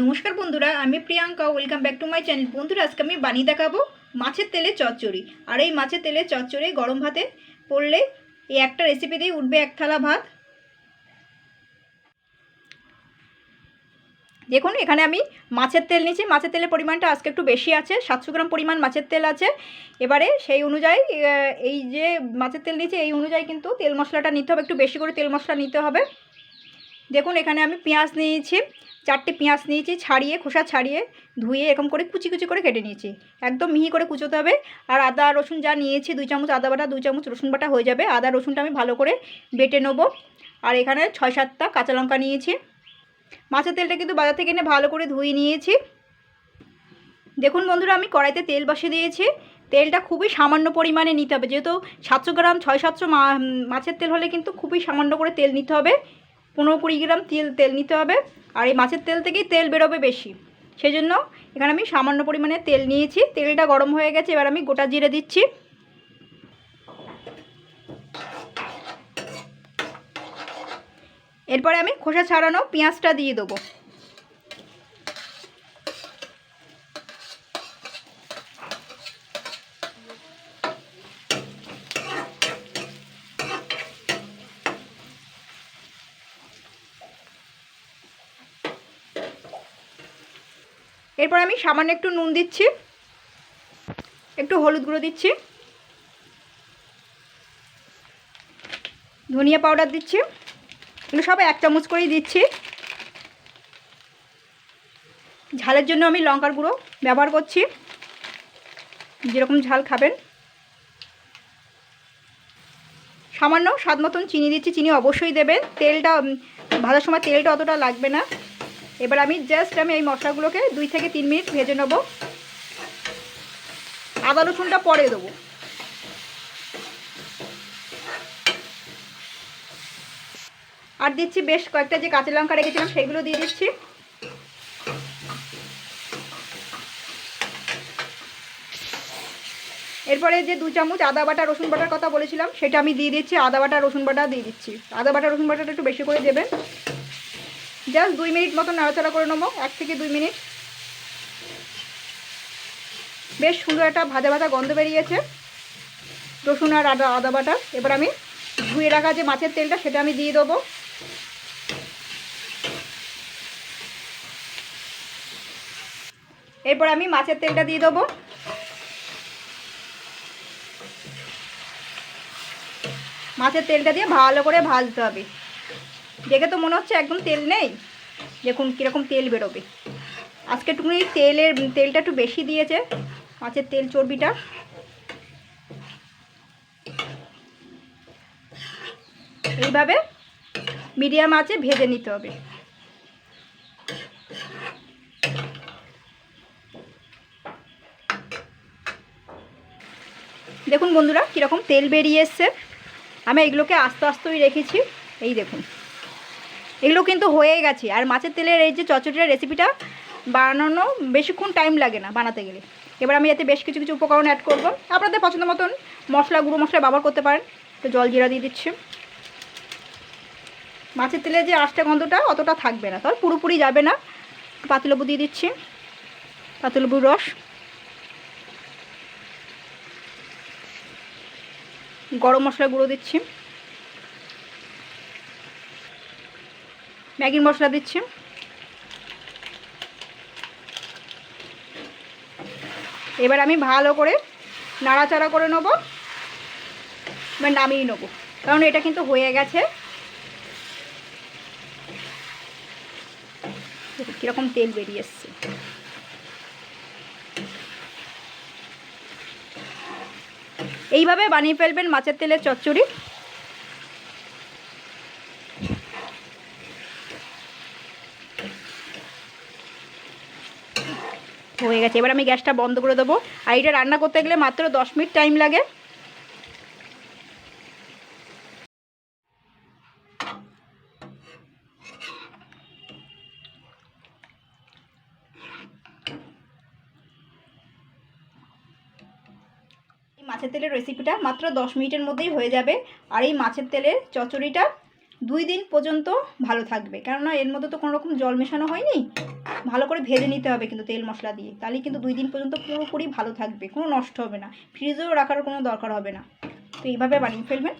নমস্কার বন্ধুরা, আমি Priyanka welcome back to my channel বন্ধুরা, আজকে আমি বানিয়ে দেখাবো মাছের তেলে চচ্চড়ি। আর এই মাছের তেলে চচ্চড়ি গরম ভাতে পড়লে এই একটা রেসিপি দিয়ে উঠবে এক থালা ভাত। দেখুন, এখানে আমি মাছের তেল নিয়েছি। মাছের তেলের পরিমাণটা আজকে একটু বেশি আছে, সাতশো গ্রাম পরিমাণ মাছের তেল আছে। এবারে সেই অনুযায়ী এই যে মাছের তেল নিয়েছি, এই অনুযায়ী কিন্তু তেল মশলাটা নিতে হবে, একটু বেশি করে তেল মশলা নিতে হবে। দেখুন, এখানে আমি পেঁয়াজ নিয়েছি, চারটে পেঁয়াজ নিয়েছি, ছাড়িয়ে, খোসা ছাড়িয়ে ধুয়ে এরকম করে কুচি কুচি করে কেটে নিয়েছি। একদম মিহি করে কুচোতে হবে। আর আদা, রসুন যা নিয়েছি, দুই চামচ আদা বাটা, দুই চামচ রসুন বাটা হয়ে যাবে। আদা, রসুনটা আমি ভালো করে বেটে নেব। আর এখানে ছয় সাতটা কাঁচা লঙ্কা নিয়েছি। মাছের তেলটা কিন্তু বাজার থেকে এনে ভালো করে ধুয়ে নিয়েছি। দেখুন বন্ধুরা, আমি কড়াইতে তেল বসিয়ে দিয়েছি। তেলটা খুবই সামান্য পরিমাণে নিতে হবে। যেহেতু সাতশো গ্রাম, ছয় সাতশো মাছের তেল হলে কিন্তু খুবই সামান্য করে তেল নিতে হবে। পনেরো কুড়ি গ্রাম তিল, তেল নিতে হবে। আর এই মাছের তেল থেকেই তেল বেরোবে বেশি। সেই জন্য এখানে আমি সামান্য পরিমাণে তেল নিয়েছি। তেলটা গরম হয়ে গেছে, এবার আমি গোটা জিরে দিচ্ছি। এরপরে আমি খোসা ছাড়ানো পেঁয়াজটা দিয়ে দেবো। এরপর আমি সামান্য একটু নুন দিচ্ছি। একটু হলুদ গুঁড়ো দিচ্ছি। ধনিয়া পাউডার দিচ্ছি। এগুলো সব এক চামচ করেই দিচ্ছি। ঝালের জন্য আমি লঙ্কার গুঁড়ো ব্যবহার করছি। যেরকম ঝাল খাবেন। সামান্য স্বাদ মতন চিনি দিচ্ছি। চিনি অবশ্যই দেবেন। তেলটা ভাজার সময় তেলটা অতটা লাগবে না। এবার আমি জাস্ট আমি এই মশলাগুলোকে দুই থেকে তিন মিনিট ভেজে নেব। আদা রসুনটা পরে দেবো। আর দিচ্ছি বেশ কয়েকটা যে কাঁচা লঙ্কা রেখেছিলাম সেগুলো দিয়ে দিচ্ছি। এরপরে যে দু চামচ আদা বাটা, রসুন বাটার কথা বলেছিলাম, সেটা আমি দিয়ে দিচ্ছি। আদা বাটা, রসুন বাটা দিয়ে দিচ্ছি। আদা বাটা, রসুন বাটাটা একটু বেশি করে দেবেন। জাস্ট দুই মিনিট মতো নাড়াচাড়া করে নেব, এক থেকে দুই মিনিট। বেশ সুন্দর একটা ভাজা ভাজা গন্ধ বেরিয়েছে। রসুন আর আদা আদা বাটা। এবার আমি ধুয়ে রাখা যে মাছের তেলটা, সেটা আমি দিয়ে দেবো। এরপর আমি মাছের তেলটা দিয়ে দেবো। মাছের তেলটা দিয়ে ভালো করে ভাজতে হবে। দেখে তো মনে হচ্ছে একদম তেল নেই। দেখুন কীরকম তেল বেরোবে। আজকে একটুখানি তেলের, তেলটা একটু বেশি দিয়েছে। মাছের তেল চর্বিটা। এইভাবে মিডিয়াম আছে ভেজে নিতে হবে। দেখুন বন্ধুরা কীরকম তেল বেরিয়ে এসছে। আমি এগুলোকে আস্তে আস্তেই রেখেছি। এই দেখুন। এগুলো কিন্তু হয়ে গেছে। আর মাছের তেলের এই যে চচড়িটার রেসিপিটা বানানো বেশিক্ষণ টাইম লাগে না বানাতে গেলে। এবার আমি এতে বেশ কিছু কিছু উপকরণ অ্যাড করব। আপনাদের পছন্দ মতন মশলা, গুঁড়ো মশলা ব্যবহার করতে পারেন। তো জল জিরা দিয়ে দিচ্ছি। মাছের তেলে যে আষ্টা গন্ধটা অতটা থাকবে না। তবে পুরোপুরি যাবে না। পাতিলেবু দিয়ে দিচ্ছি। পাতিলেবুর রস। গরম মশলা গুঁড়ো দিচ্ছি। ম্যাগির মশলা দিচ্ছি। এবার আমি ভালো করে নাড়াচাড়া করে নেব। এবার নামিয়ে নেব। কারণ এটা কিন্তু হয়ে গেছে। কীরকম তেল বেরিয়ে এসছে। এইভাবে বানিয়ে ফেলবেন মাছের তেলের চচ্চড়ি। হয়ে গেছে। এবার আমি গ্যাসটা বন্ধ করে দেবো। আর এটা রান্না করতে গেলে মাত্র দশ মিনিট টাইম লাগে। মাছের তেলের রেসিপিটা মাত্র দশ মিনিটের মধ্যেই হয়ে যাবে। আর এই মাছের তেলের চচ্চড়িটা দুই দিন পর্যন্ত ভালো থাকবে। কেননা এর মধ্যে তো কোনো রকম জল মেশানো হয়নি। ভালো করে ভেজে নিতে হবে কিন্তু তেল মশলা দিয়ে। তাহলে কিন্তু দুই দিন পর্যন্ত পুরোপুরি ভালো থাকবে, কোনো নষ্ট হবে না। ফ্রিজেও রাখার কোনো দরকার হবে না। তো এইভাবে বানিয়ে ফেলবেন।